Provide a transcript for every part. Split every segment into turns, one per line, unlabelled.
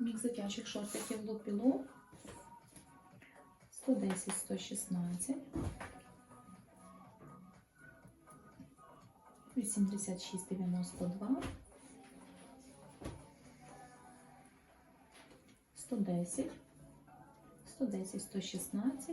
Мікс дитячих шортиків лупілу. 110, 116. 86, 92. 110. 110, 116.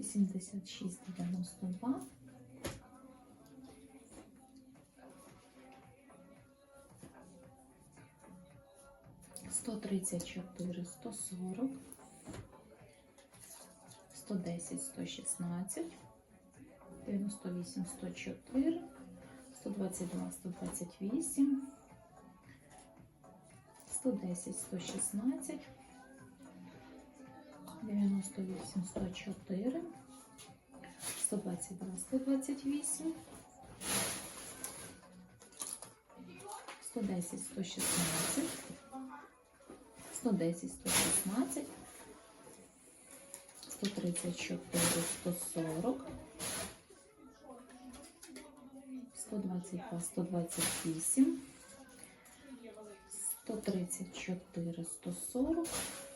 134, 140. 86, 92. Сто тридцять чотири, сто сорок, сто десять, сто шістнадцять, дев'яносто вісім, сто чотири, сто двадцять два, сто двадцять вісім, сто десять, сто шістнадцять, 98, 104, 122, 128, 110, 116, 110, 116, 134, 140, 122, 128, 134, 140,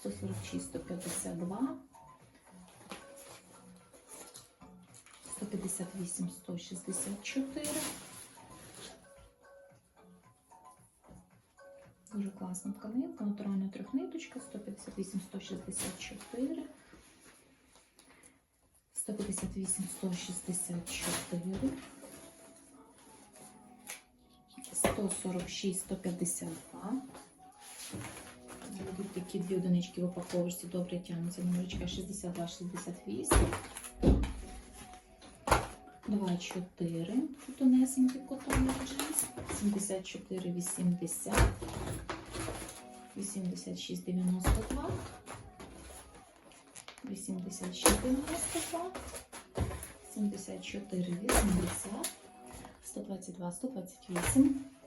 146, 152, 158, 164. Дуже класна тканинка, натуральна трьохниточка, 158, 164, 158, 164, 146, 152. Такі дві одинички в упаковочці добре тягнуться. Номерочка 62, 68. 2, 4. Тонесенький котовий джинс. 74, 80. 86, 92. 86, 92. 74, 80. 122, 128.